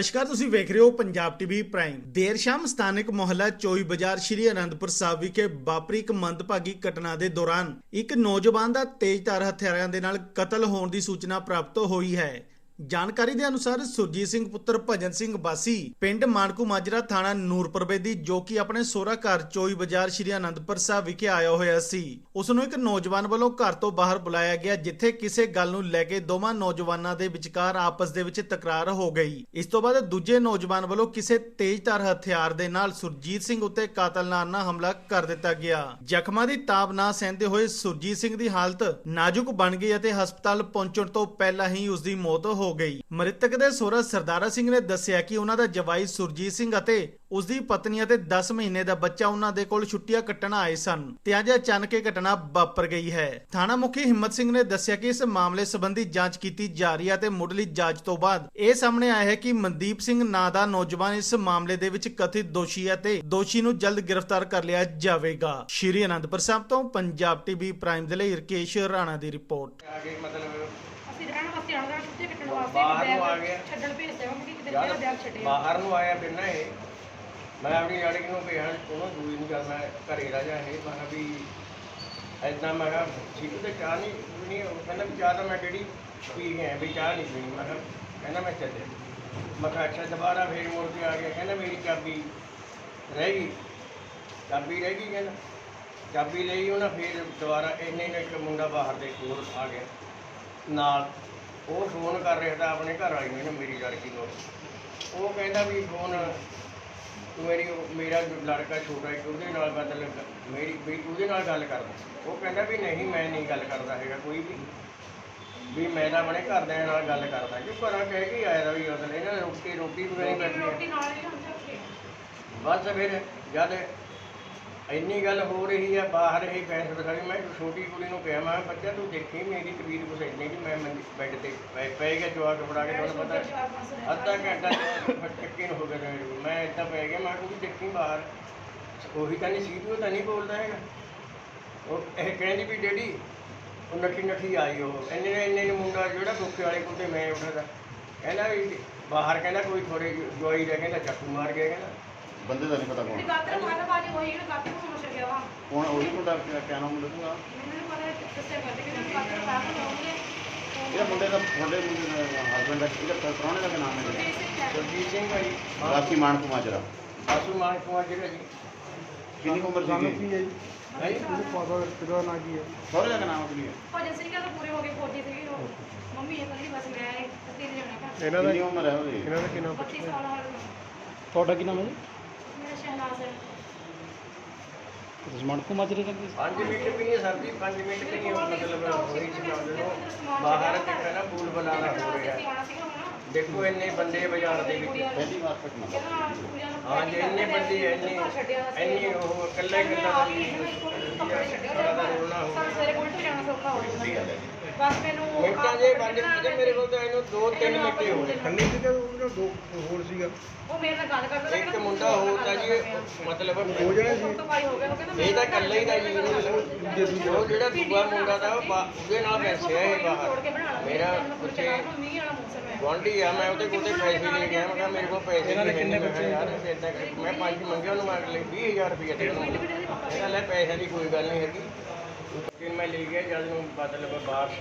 ਨਮਸਕਾਰ, ਤੁਸੀਂ ਵੇਖ ਰਹੇ ਹੋ ਪੰਜਾਬ ਟੀਵੀ ਪ੍ਰਾਈਮ। ਦੇਰ ਸ਼ਾਮ ਸਥਾਨਕ ਮੁਹੱਲਾ ਚੋਈ ਬਾਜ਼ਾਰ ਸ਼੍ਰੀ ਅਨੰਦਪੁਰ ਸਾਹਿਬ ਵਿਖੇ ਵਾਪਰੀ ਇੱਕ ਮੰਦਭਾਗੀ ਘਟਨਾ ਦੇ ਦੌਰਾਨ ਇੱਕ ਨੌਜਵਾਨ ਦਾ ਤੇਜ਼ਧਾਰ ਹਥਿਆਰਾਂ ਦੇ ਨਾਲ ਕਤਲ ਹੋਣ ਦੀ ਸੂਚਨਾ ਪ੍ਰਾਪਤ ਹੋਈ ਹੈ। ਜਾਣਕਾਰੀ ਦੇ ਅਨੁਸਾਰ ਸੁਰਜੀਤ ਸਿੰਘ ਪੁੱਤਰ ਭਜਨ ਸਿੰਘ ਬਾਸੀ ਪਿੰਡ ਮਾਨਕੂ ਮਾਜਰਾ ਥਾਣਾ ਨੂਰਪੁਰ ਬੇਦੀ, ਜੋ ਕਿ ਆਪਣੇ ਸੋਹਰਾ ਘਰ ਚੋਈ ਬਾਜ਼ਾਰ ਸ਼੍ਰੀ ਅਨੰਦਪੁਰ ਸਾਹਿਬ ਵਿਖੇ ਆਇਆ ਹੋਇਆ ਸੀ। ਉਸ ਨੂੰ ਇੱਕ ਨੌਜਵਾਨ ਵੱਲੋਂ ਘਰ ਤੋਂ ਬਾਹਰ ਬੁਲਾਇਆ ਗਿਆ, ਜਿੱਥੇ ਕਿਸੇ ਗੱਲ ਨੂੰ ਲੈ ਕੇ ਦੋਵਾਂ ਨੌਜਵਾਨਾਂ ਦੇ ਵਿਚਕਾਰ ਆਪਸ ਦੇ ਵਿੱਚ ਤਕਰਾਰ ਹੋ ਗਈ। ਇਸ ਤੋਂ ਬਾਅਦ ਦੂਜੇ ਨੌਜਵਾਨ ਵੱਲੋਂ ਕਿਸੇ ਤੇਜ਼ਧਾਰ ਹਥਿਆਰ ਦੇ ਨਾਲ ਸੁਰਜੀਤ ਸਿੰਘ ਉੱਤੇ ਕਾਤਲਾਨਾ ਹਮਲਾ ਕਰ ਦਿੱਤਾ ਗਿਆ। ਜ਼ਖਮਾਂ ਦੀ ਤਾਬ ਨਾ ਸਹਿੰਦੇ ਹੋਏ ਸੁਰਜੀਤ ਸਿੰਘ ਦੀ ਹਾਲਤ ਨਾਜ਼ੁਕ ਬਣ ਗਈ ਅਤੇ ਹਸਪਤਾਲ ਪਹੁੰਚਣ ਤੋਂ ਪਹਿਲਾਂ ਹੀ ਉਸ ਦੀ ਮੌਤ ਹੋ ਗਈ। ਮ੍ਰਿਤਕ ਦੇ ਸਹੁਰਾ ਸਰਦਾਰਾ ਸਿੰਘ ਨੇ ਦੱਸਿਆ ਕਿ ਉਹਨਾਂ ਦਾ ਜਵਾਈ ਸੁਰਜੀਤ ਸਿੰਘ ਅਤੇ ਉਸ ਦੀ ਪਤਨੀ ਅਤੇ 10 ਮਹੀਨੇ ਦਾ ਬੱਚਾ ਉਹਨਾਂ ਦੇ ਕੋਲ ਛੁੱਟੀਆਂ ਕੱਟਣ ਆਏ ਸਨ। ਤੇ ਅੱਜ ਅਚਾਨਕ ਇਹ ਘਟਨਾ ਵਾਪਰ ਗਈ ਹੈ। ਥਾਣਾ ਮੁਖੀ ਹਿੰਮਤ ਸਿੰਘ ਨੇ ਦੱਸਿਆ ਕਿ ਇਸ ਮਾਮਲੇ ਸੰਬੰਧੀ ਜਾਂਚ ਕੀਤੀ ਜਾ ਰਹੀ ਹੈ ਤੇ ਮੁੱਢਲੀ ਜਾਂਚ ਤੋਂ ਬਾਅਦ ਇਹ ਸਾਹਮਣੇ ਆਇਆ ਹੈ ਕਿ ਮਨਦੀਪ ਸਿੰਘ ਨਾਂ ਦਾ ਨੌਜਵਾਨ ਇਸ ਮਾਮਲੇ ਦੇ ਵਿੱਚ ਕਥਿਤ ਦੋਸ਼ੀ ਹੈ ਤੇ ਦੋਸ਼ੀ ਨੂੰ ਜਲਦ ਗ੍ਰਿਫਤਾਰ ਕਰ ਲਿਆ ਜਾਵੇਗਾ। ਸ਼੍ਰੀ ਅਨੰਦਪੁਰ ਸਾਹਿਬ ਤੋਂ ਪੰਜਾਬ ਟੀਵੀ ਪ੍ਰਾਈਮ ਦੇ ਲਈ ਰਕੇਸ਼ ਰਾਣਾ ਦੀ ਰਿਪੋਰਟ। ਮਤਲਬ ਅਸੀਂ ਰਹਿਣ ਵਾਸਤੇ ਆਉਣਾ ਛੁੱਟੀ ਕੱਟਣ ਵਾਸਤੇ ਬਾਹਰ ਨੂੰ ਆ ਗਿਆ। ਛੱਡਣ ਭੇਜਦੇ ਹਾਂ ਕਿ ਕਿਤੇ ਯਾਰ ਮੇਰਾ ਬੈਗ ਛੱਡਿਆ। ਬਾਹਰ ਨੂੰ ਆਇਆ ਫਿਰ ਨਾ ਇਹ। ਮੈਂ ਆਪਣੀ ਲੜਕੀ ਨੂੰ ਕਿਹਾ ਉਹਨੂੰ ਦੂਈ ਨਹੀਂ ਕਰਨਾ ਘਰੇ ਰਹਿ ਜਾ ਇਹ। ਮੈਂ ਵੀ ਐਦਾਂ ਮੈਂ ਕਿਹਾ ਠੀਕ ਤੇ ਚਾਹ ਨਹੀਂ ਪੀਣੀ। ਉਹ ਕਹਿੰਦਾ ਵੀ ਚਾਹ ਤਾਂ ਮੈਂ ਜਿਹੜੀ ਪੀ ਗਿਆ ਵੀ ਚਾਹ ਨਹੀਂ ਪੀਣੀ। ਮੈਂ ਕਿਹਾ ਕਹਿੰਦਾ ਮੈਂ ਚੱਲੇ ਮੈਂ ਕਿਹਾ ਅੱਛਾ ਦੁਬਾਰਾ ਫੇਰ ਮੁੜ ਕੇ ਆ ਗਿਆ। ਕਹਿੰਦਾ ਮੇਰੀ ਚਾਬੀ ਰਹਿ ਗਈ। ਚਾਬੀ ਰਹਿ ਗਈ ਕਹਿੰਦਾ। ਚਾਬੀ ਲਈ ਉਹਨਾਂ ਫੇਰ ਦੁਬਾਰਾ ਇੰਨੇ ਨੇ ਇੱਕ ਮੁੰਡਾ ਬਾਹਰ ਦੇ ਕੋਲ ਆ ਗਿਆ। ਨਾਲ ਉਹ ਫੋਨ ਕਰ ਰਿਹਾ ਤਾਂ ਆਪਣੇ ਘਰ ਵਾਲੀ ਨੂੰ ਮੇਰੀ ਲੜਕੀ ਨੂੰ ਉਹ ਕਹਿੰਦਾ ਵੀ ਫੋਨ ਮੇਰੀ ਮੇਰਾ ਲੜਕਾ ਛੋਟਾ ਇੱਕ ਉਹਦੇ ਨਾਲ ਮਤਲਬ ਮੇਰੀ ਵੀ ਉਹਦੇ ਨਾਲ ਗੱਲ ਕਰਦਾ। ਉਹ ਕਹਿੰਦਾ ਵੀ ਨਹੀਂ ਮੈਂ ਨਹੀਂ ਗੱਲ ਕਰਦਾ ਹੈਗਾ ਕੋਈ ਵੀ। ਵੀ ਮੈਂ ਤਾਂ ਆਪਣੇ ਘਰਦਿਆਂ ਨਾਲ ਗੱਲ ਕਰਦਾ। ਕਿ ਘਰਾਂ ਕਹਿ ਕੇ ਆਇਆ ਦਾ ਵੀ ਅਸਲ ਇਹਨਾਂ ਨੇ ਰੋਟੀ ਰੋਟੀ ਵੀ ਨਹੀਂ ਬੈਠੀ ਬਸ ਫਿਰ ਜਦ ਇੰਨੀ ਗੱਲ ਹੋ ਰਹੀ ਆ ਬਾਹਰ ਇਹ ਬੈਠ ਦਿਖਾਈ ਮੈਂ ਛੋਟੀ ਕੁੜੀ ਨੂੰ ਕਿਹਾ ਮੈਂ ਕਿਹਾ, ਬੱਚਾ ਤੂੰ ਦੇਖੀ ਮੇਰੀ ਤਬੀਅਤ ਕੁਛ ਇੰਨੀ ਕਿ ਮੈਂ ਮੰਜੀ ਬੈੱਡ ਤੇ ਪੈ ਪੈ ਗਿਆ ਜਵਾਕ ਫੜਾ ਕੇ ਤੁਹਾਨੂੰ ਪਤਾ ਅੱਧਾ ਘੰਟਾ ਟੱਕੇ ਨੂੰ ਹੋ ਗਿਆ ਮੇਰੇ ਕੋਲ। ਮੈਂ ਇੱਦਾਂ ਪੈ ਗਿਆ ਮੈਂ ਵੀ ਦੇਖੀ ਬਾਹਰ। ਉਹੀ ਤਾਂ ਨਹੀਂ ਉਹ ਤਾਂ ਨਹੀਂ ਬੋਲਦਾ ਹੈਗਾ। ਉਹ ਇਹ ਕਹਿੰਦੀ ਵੀ ਡੈਡੀ ਉਹ ਨੱਠੀ ਨੱਠੀ ਆਈ ਉਹ। ਇੰਨੇ ਨੇ ਇੰਨੇ ਨੇ ਮੁੰਡਾ ਜਿਹੜਾ ਬੁੱਕੇ ਵਾਲੇ ਕੋਲ ਤੇ ਮੈਂ ਉੱਠਦਾ। ਕਹਿੰਦਾ ਵੀ ਬਾਹਰ ਕਹਿੰਦਾ ਕੋਈ ਥੋੜੇ ਜਵਾਈ ਰਹਿ ਕਹਿੰਦਾ ਚੱਕੂ ਮਾਰ ਗਿਆ ਕਹਿੰਦਾ। ਬੰਦੇ ਦਾ ਨਹੀਂ ਪਤਾ ਕੌਣ। ਗਾਤਰ ਮਾਰਨ ਵਾਲੀ ਹੋਈ ਜਿਹੜਾ ਗਾਤਰ ਨੂੰ ਸਮਝ ਗਿਆ ਵਾ। ਕੌਣ ਉਹੀ ਮੁੰਡਾ ਕਿਆ ਕਿਆ ਨਾਮ ਲੱਗੂਗਾ ਮੈਨੂੰ ਨੀ ਪਤਾ ਦੱਸਿਆ ਕਰਦੇ ਕਿ ਮੈਨੂੰ ਗਾਤਰ ਮਾਰਨ ਲਾਉਂਗੇ ਇਹ ਮੁੰਡੇ ਦਾ ਮੁੰਡੇ ਮੁੰਡੇ ਦਾ ਹਸਬੰਡ ਦਾ ਇਹਦਾ ਪ੍ਰਾਹੁਣੇ ਦਾ ਕੀ ਨਾਮ ਹੈ ਸੁਰਜੀਤ ਸਿੰਘ ਭਾਈ। ਰਾਸੀ ਮਾਨ ਕੁਮਾਜਰਾ। ਆਸੂ ਮਾਨ ਕੁਮਾਰ ਜਿਹੜਾ ਜੀ। ਕਿੰਨੀ ਕੁ ਉਮਰ ਸੀ ਹੈ ਸਹੁਰੇ ਦਾ ਕੀ ਨਾਮ ਕੀ ਹੈ? ਭਜਨ ਸਿੰਘ ਤਾਂ ਪੂਰੇ ਹੋ ਗਏ ਫੌਜੀ ਸੀਗੇ ਉਹ। ਮੰਮੀ ਇਹ ਕਹਿੰਦੀ ਬਸ ਮੈਂ ਤਿੰਨ ਜਣੇ ਘਰ ਇਹਨਾਂ ਦਾ ਕਿੰਨੀ ਉਮਰ ਹੈ ਉਹਦੀ? ਇਹਨਾਂ ਦਾ ਕੀ ਨਾਮ 25 ਸਾਲ ਵਾਲਾ। ਤੁਹਾਡਾ ਕੀ ਨਾਮ ਹੈ ਜੀ? ਸ਼ਹਿਨਾਜ਼ ਹੈ ਤੁਸੀਂ ਮਣਕੂ ਮਾਜਰੇ ਦਾ ਕੀ 5 ਮਿੰਟ ਵੀ ਨਹੀਂ ਸਰਦੀ 5 ਮਿੰਟ ਵੀ ਨਹੀਂ ਮਤਲਬ ਹੋਈ ਸੀ ਜਦੋਂ ਬਾਹਰ ਤੇ ਕਹਿੰਦਾ ਪੂਲ ਬੁਲਾਣਾ ਹੋ ਰਿਹਾ। ਹੈ। ਦੇਖੋ ਇੰਨੇ ਬੰਦੇ ਬਾਜ਼ਾਰ ਦੇ ਵਿੱਚ। ਪਹਿਲੀ ਵਾਰ ਘਟਨਾ ਕਹਿੰਦਾ ਕੁੜੀਆਂ ਨੂੰ ਹਾਂ ਜੀ ਇੰਨੇ ਬੰਦੇ ਇੰਨੇ ਇੰਨੀ ਉਹ ਇਕੱਲੇ ਇਕੱਲਾ ਜੀ ਬਸ ਮੈਨੂੰ ਮਿੰਟਾਂ ਦੇ ਪੰਜ ਮਿੰਟ ਮੇਰੇ ਕੋਲ ਤਾਂ ਇਹਨੂੰ 2-3 ਮਿੰਟ ਹੀ ਹੋਏ ਖੰਨੇ ਸੀ ਜਾਂ ਉਹਨਾਂ ਦੋ ਹੋਰ ਸੀਗਾ। ਉਹ ਮੇਰੇ ਨਾਲ ਗੱਲ ਕਰਦਾ ਇੱਕ ਮੁੰਡਾ ਹੋਰ ਤਾਂ ਜੀ ਮਤਲਬ ਹੋ ਜਾਣਾ ਸੀ ਇਹ ਤਾਂ ਇਕੱਲਾ ਹੀ ਦਾ ਜੀ ਉਹ ਜਿਹੜਾ ਦੂਆ ਮੁੰਡਾ ਦਾ ਉਹਦੇ ਨਾਲ ਪੈਸੇ ਆ ਇਹ ਬਾਹਰ। ਮੇਰਾ ਉੱਥੇ ਗੁਆਂਢੀ ਆ ਮੈਂ ਉਹਦੇ ਕੋਲ ਤੇ ਪੈਸੇ ਲੈ ਗਿਆ ਮੈਂ ਕਿਹਾ ਮੇਰੇ ਕੋਲ ਪੈਸੇ ਨਹੀਂ ਕਿੰਨੇ ਬੱਚੇ ਯਾਰ ਇਦਾਂ ਮੈਂ ਪੰਜ ਮੰਗਿਆ ਉਹਨੂੰ ਮੰਗ ਲਈ 20000 ਰੁਪਏ ਦੇ ਉਹਨੂੰ ਇਹਦਾ ਲੈ ਪੈਸਿਆਂ ਦੀ ਕੋਈ ਗੱਲ ਨਹੀਂ ਹੈਗੀ। ਕਿ ਮੈਂ ਲੈ ਗਿਆ ਜਦ ਨੂੰ ਮਤਲਬ ਬਾਰਿਸ਼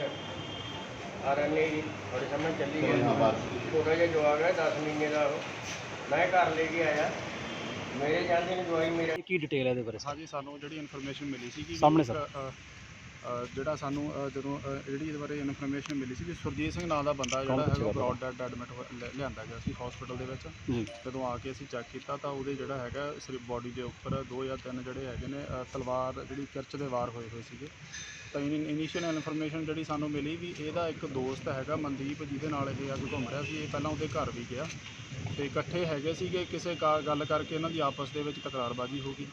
ਆ ਰਹੀ ਜੀ ਥੋੜੀ ਸਮਝ ਚੱਲੀ ਬਾਰਿਸ਼। ਛੋਟਾ ਜਿਹਾ ਜਵਾਗ ਹੈ 10 ਮਹੀਨੇ ਦਾ ਉਹ। ਮੈਂ ਘਰ ਲੈ ਕੇ ਆਇਆ। ਮੇਰੇ ਜਾਂਦੇ ਨੇ ਦਵਾਈ ਮੇਰਾ ਕੀ ਡਿਟੇਲ ਹੈ ਇਹਦੇ ਬਾਰੇ? ਹਾਂਜੀ ਸਾਨੂੰ ਜਿਹੜੀ ਇਨਫੋਰਮੇਸ਼ਨ ਮਿਲੀ ਸੀ ਕਿ ਸਾਹਮਣੇ ਸਰ। ਜਿਹੜਾ ਸਾਨੂੰ ਅ, ਜਦੋਂ ਅ, ਜਿਹੜੀ ਇਹਦੇ ਬਾਰੇ ਇਨਫੋਰਮੇਸ਼ਨ ਮਿਲੀ ਸੀ ਕਿ ਸੁਰਜੀਤ ਸਿੰਘ ਨਾਂ ਦਾ ਬੰਦਾ ਜਿਹੜਾ ਪਿੱਛੇ ਹੈਗਾ ਬ੍ਰੌਡ ਡੈਡ ਐਡਮਿਟ ਲਿਆਂਦਾ ਗਿਆ ਸੀ ਹਸਪੀਟਲ ਦੇ ਵਿੱਚ। ਜੀ। ਜਦੋਂ ਆ ਕੇ ਅਸੀਂ ਚੈੱਕ ਕੀਤਾ ਤਾਂ ਉਹਦੇ ਜਿਹੜਾ ਹੈਗਾ ਸਿਰਫ ਬਾਡੀ ਦੇ ਉੱਪਰ ਦੋ ਜਾਂ ਤਿੰਨ ਜਿਹੜੇ ਹੈਗੇ ਨੇ ਅ, ਤਲਵਾਰ ਜਿਹੜੀ ਕਿਰਚ ਦੇ ਵਾਰ ਹੋਏ ਹੋਏ ਸੀਗੇ। ਤਾਂ ਇਨੀਸ਼ੀਅਲ ਇਨਫੋਰਮੇਸ਼ਨ ਜਿਹੜੀ ਸਾਨੂੰ ਮਿਲੀ ਵੀ ਇਹਦਾ ਇੱਕ ਦੋਸਤ ਹੈਗਾ ਮਨਦੀਪ ਜਿਹਦੇ ਨਾਲ ਇਹ ਅੱਜ ਘੁੰਮ ਰਿਹਾ ਸੀ ਇਹ ਪਹਿਲਾਂ ਉਹਦੇ ਘਰ ਵੀ ਗਿਆ। ਤੇ ਇਕੱਠੇ ਹੈਗੇ ਸੀਗੇ ਕਿਸੇ ਕਾ- ਗੱਲ ਕਰਕੇ ਇਹਨਾਂ ਦੀ ਆਪਸ ਦੇ ਵਿੱਚ ਤਕਰਾਰਬਾਜ਼ੀ ਹੋ ਗਈ।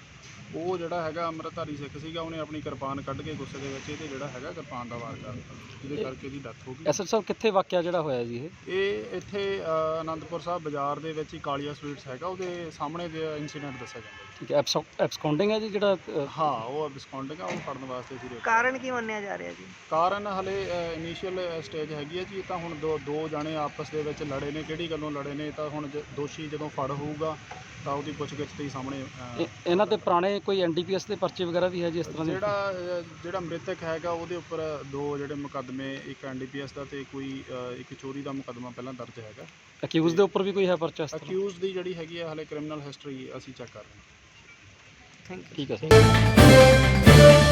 ਉਹ ਜਿਹੜਾ ਹੈਗਾ ਅੰਮ੍ਰਿਤਧਾਰੀ ਸਿੱਖ ਸੀਗਾ ਉਹਨੇ ਆਪਣੀ ਕਿਰਪਾਨ ਕੱਢ ਕੇ ਗੁੱਸੇ ਦੇ ਵਿੱਚ ਇਹਦੇ ਜਿਹੜਾ ਹੈਗਾ ਕਿਰਪਾਨ ਦਾ ਵਾਰ ਕਰ ਦਿੱਤਾ ਜਿਹਦੇ ਕਰਕੇ ਇਹਦੀ ਡੈਥ ਹੋ ਗਈ। ਐਸਐਚ ਸਾਹਿਬ ਕਿੱਥੇ ਵਾਕਿਆ ਜਿਹੜਾ ਹੋਇਆ ਜੀ ਇਹ? ਇਹ ਇੱਥੇ ਅ, ਆਨੰਦਪੁਰ ਸਾਹਿਬ ਬਾਜ਼ਾਰ ਦੇ ਵਿੱਚ ਹੀ ਕਾਲੀਆ ਸਵੀਟਸ ਹੈਗਾ ਉਹਦੇ ਸਾਹਮਣੇ ਦੇ ਇਨਸੀਡੈਂਟ ਦੱਸਿਆ ਜਾਂਦਾ ਜੀ ਠੀਕ ਹੈ ਐਬਸਕੌਂਡਿੰਗ ਹੈ ਜੀ ਜਿਹੜਾ ਹਾਂ ਉਹ ਡਿਸਕਾਊਂਟਿੰਗ ਆ ਉਹ ਫੜਨ ਵਾਸਤੇ ਸੀ ਕਾਰਨ ਕੀ ਮੰਨਿਆ ਜਾ ਰਿਹਾ ਜੀ? ਕਾਰਨ ਹਲੇ ਇਨੀਸ਼ੀਅਲ ਸਟੇਜ ਹੈਗੀ ਹੈ ਜੀ ਇਹ ਤਾਂ ਹੁਣ ਦੋ ਦੋ ਜਾਣੇ ਆਪਸ ਦੇ ਵਿੱਚ ਲੜੇ ਨੇ ਕਿਹੜੀ ਗੱਲੋਂ ਲੜੇ ਨੇ ਇਹ ਤਾਂ ਹੁਣ ਜ- ਦੋਸ਼ੀ ਜਦੋਂ ਫੜ ਹੋਊਗਾ ਤਾਂ ਉਹਦੀ ਪੁੱਛਗਿੱਛ ਤੇ ਹੀ ਸਾਹਮਣੇ ਅ, ਇਹ- ਇਹਨਾਂ ਤੇ ਪੁਰਾਣੇ ਕੋਈ ਐਨਡੀਪੀਐਸ ਦੇ ਪਰਚੇ ਵਗੈਰਾ ਵੀ ਹੈ ਜੀ ਇਸ ਤਰ੍ਹਾਂ ਦੇ? ਜਿਹੜਾ ਅ, ਜਿਹੜਾ ਮ੍ਰਿਤਕ ਹੈਗਾ ਉਹਦੇ ਉੱਪਰ ਦੋ ਜਿਹੜੇ ਮੁਕੱਦਮੇ ਇੱਕ ਐਨਡੀਪੀਐਸ ਦਾ ਤੇ ਕੋਈ ਅ, ਇੱਕ ਚੋਰੀ ਦਾ ਮੁਕੱਦਮਾ ਪਹਿਲਾਂ ਦਰਜ ਹੈਗਾ। ਅਕਿਊਜ਼ ਦੇ ਉੱਪਰ ਵੀ ਕੋਈ ਹੈ ਪਰਚਾ ਇਸ ਤਰ੍ਹਾਂ? ਅਕਿਊਜ਼ ਦੀ ਜਿਹੜੀ ਹੈਗੀ ਹੈ ਹਲੇ ਕ੍ਰਿਮੀਨਲ ਹਿਸਟਰੀ ਅਸੀਂ ਚੈੱਕ ਕਰ ਰਹੇ ਹਾਂ। ਥੈਂਕ ਯੂ ਠੀਕ ਹੈ ਸਰ।